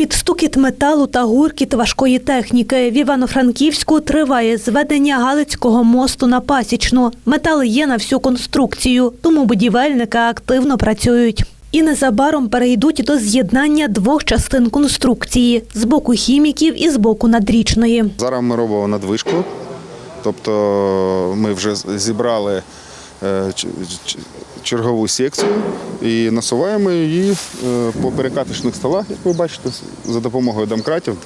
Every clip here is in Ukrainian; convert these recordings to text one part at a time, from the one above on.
Під стукіт металу та гуркіт важкої техніки в Івано-Франківську триває зведення Галицького мосту на Пасічну. Метал є на всю конструкцію, тому будівельники активно працюють. І незабаром перейдуть до з'єднання двох частин конструкції з боку хіміків і з боку надрічної. Зараз ми робимо надвижку, тобто ми вже зібрали чергову секцію і насуваємо її е, по перекаточних столах, як ви бачите, за допомогою домкратів.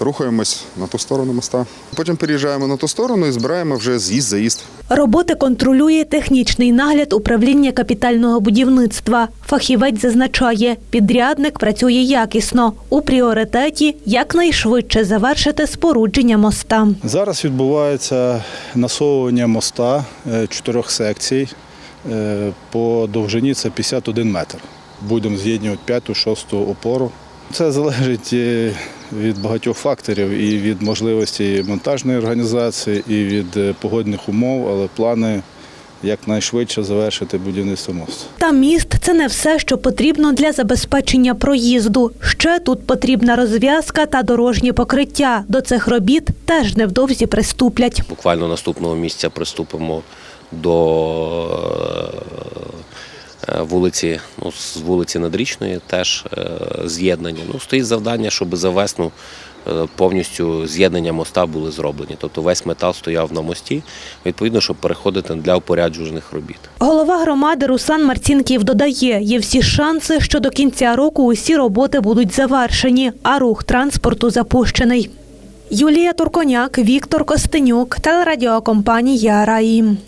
Рухаємось на ту сторону моста. Потім переїжджаємо на ту сторону і збираємо вже з'їзд-заїзд. Роботи контролює технічний нагляд управління капітального будівництва. Фахівець зазначає, підрядник працює якісно. У пріоритеті якнайшвидше завершити спорудження моста. Зараз відбувається насовування моста е, чотирьох секцій. Е, По довжині це 51 метр. Будемо з'єднувати п'яту, шосту опору. Це залежить е, від багатьох факторів і від можливості монтажної організації, і від е, погодних умов, але плани якнайшвидше завершити будівництво мосту. Та міст це не все, що потрібно для забезпечення проїзду. Ще тут потрібна розв'язка та дорожнє покриття. До цих робіт теж невдовзі приступлять. Буквально наступного місяця приступимо до е, вулиці, ну, з вулиці Надрічної теж е, з'єднання. Ну, стоїть завдання, щоб за весну е, повністю з'єднання моста були зроблені. Тобто весь метал стояв на мості, відповідно, щоб переходити для опоряджуваних робіт. Голова громади Руслан Марцінків додає, є всі шанси, що до кінця року усі роботи будуть завершені, а рух транспорту запущений. Юлія Турконяк, Віктор Костенюк, телерадіокомпанія Раїм.